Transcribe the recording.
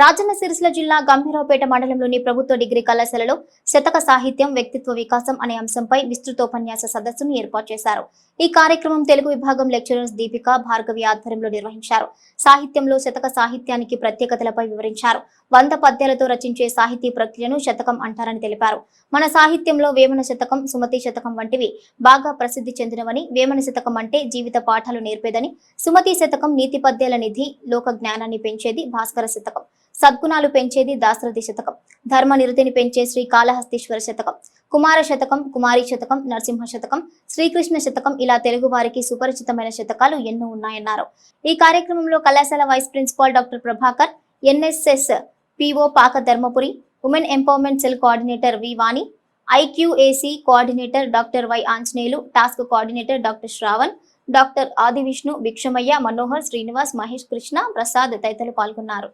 రాజన్న సిరిసిల్ల జిల్లా గంభీరావుపేట మండలంలోని ప్రభుత్వ డిగ్రీ కళాశాలలో శతక సాహిత్యం వ్యక్తిత్వ వికాసం అనే అంశంపై విస్తృతోపన్యాస సదస్సును ఏర్పాటు చేశారు. ఈ కార్యక్రమం తెలుగు విభాగం లెక్చరర్స్ దీపిక భార్గవి ఆధ్వర్యంలో నిర్వహించారు. సాహిత్యంలో శతక సాహిత్యానికి ప్రత్యేకతలపై వివరించారు. వంద పద్యాలతో రచించే సాహితీ ప్రక్రియను శతకం అంటారని తెలిపారు. మన సాహిత్యంలో వేమన శతకం సుమతి శతకం వంటివి బాగా ప్రసిద్ధి చెందినవని వేమన శతకం అంటే జీవిత పాఠాలు నేర్పేదని సుమతి శతకం నీతి పద్యాల నిధి లోక జ్ఞానాన్ని పెంచేది భాస్కర శతకం. సద్గుణాలు పెంచేది దాశరథి శతకం. ధర్మ నిరతిని పెంచే శ్రీ కాళహస్తీశ్వర శతకం. కుమార శతకం కుమారి శతకం నరసింహ శతకం శ్రీకృష్ణ శతకం ఇలా తెలుగు వారికి సుపరిచితమైన శతకాలు ఎన్నో ఉన్నాయన్నారు. ఈ కార్యక్రమంలో కళాశాల vice principal doctor Prabhakar NSS PO Paka Dharmapuri women empowerment cell coordinator V Vani IQAC coordinator doctor Y Anjaneyulu task coordinator doctor Shravan doctor Adi Vishnu Bhikshamaiah Manohar Srinivas Mahesh Krishna Prasad తదితరులు పాల్గొన్నారు.